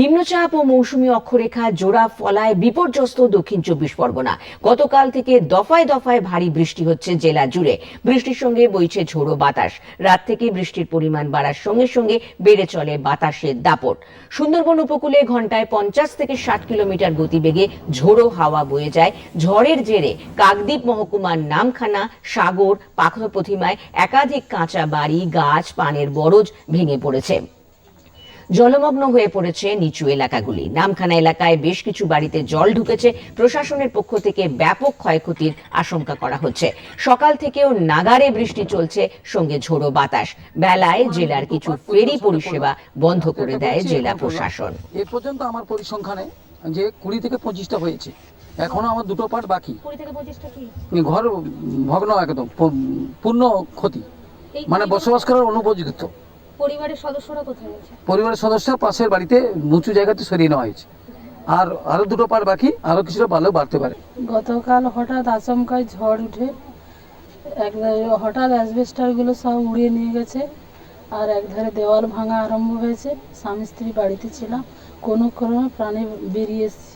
নিম্নচাপ ও মৌসুমী অক্ষরেখা জোড়া ফলায় বিপর্যস্ত দক্ষিণ চব্বিশ পরগনা। গতকাল থেকে দফায় দফায় ভারী বৃষ্টি হচ্ছে জেলা জুড়ে। বৃষ্টির সঙ্গে বইছে ঝোড়ো বাতাস। রাত থেকে বৃষ্টির পরিমাণ বাড়ার সঙ্গে সঙ্গে বেড়ে চলে বাতাসের দাপট। সুন্দরবন উপকূলে ঘন্টায় পঞ্চাশ থেকে ষাট কিলোমিটার গতিবেগে ঝোড়ো হাওয়া বয়ে যায়। ঝড়ের জেরে কাকদ্বীপ মহকুমার নামখানা, সাগর পাখরপ্রতিমায় একাধিক কাঁচা বাড়ি, গাছ, পানের বরজ ভেঙে পড়েছে। জলমগ্ন হয়ে পড়েছে নিচু এলাকাগুলি। নামখানা এলাকায় বেশ কিছু বাড়িতে জল ঢুকেছে। প্রশাসনের পক্ষ থেকে ব্যাপক ক্ষয়ক্ষতির আশঙ্কা করা হচ্ছে। সকাল থেকেও নাগারে বৃষ্টি চলছে সঙ্গে ঝোড়ো বাতাস। বেলায় জেলার কিছু ফেরি পরিষেবা বন্ধ করে দেয় জেলা প্রশাসন। এ পর্যন্ত আমার পরিসংখ্যানে যে কুড়ি থেকে পঁচিশটা হয়েছে। এখনও আমার দুটো পার্ট বাকি। কি? ঘর ভগ্ন একদম পূর্ণ ক্ষতি। মানে বসবাস করার অনুপযুক্ত। পরিবারের সদস্যরা কোথায় আছে? পরিবারের সদস্য পাশের বাড়িতে উঁচু জায়গাতে সরিয়ে নেওয়া হয়েছে। আর আরও দুটো পার বাকি আরও কিছুটা ভালো বাড়তে পারে। গতকাল হঠাৎ আচমকায় ঝড় উঠে এক হঠাৎ অ্যাসবেস্টারগুলো সব উড়িয়ে নিয়ে গেছে আর একধারে দেওয়াল ভাঙা আরম্ভ হয়েছে। স্বামী স্ত্রী বাড়িতে ছিলাম কোনো ক্রমে প্রাণে বেরিয়ে এসেছি।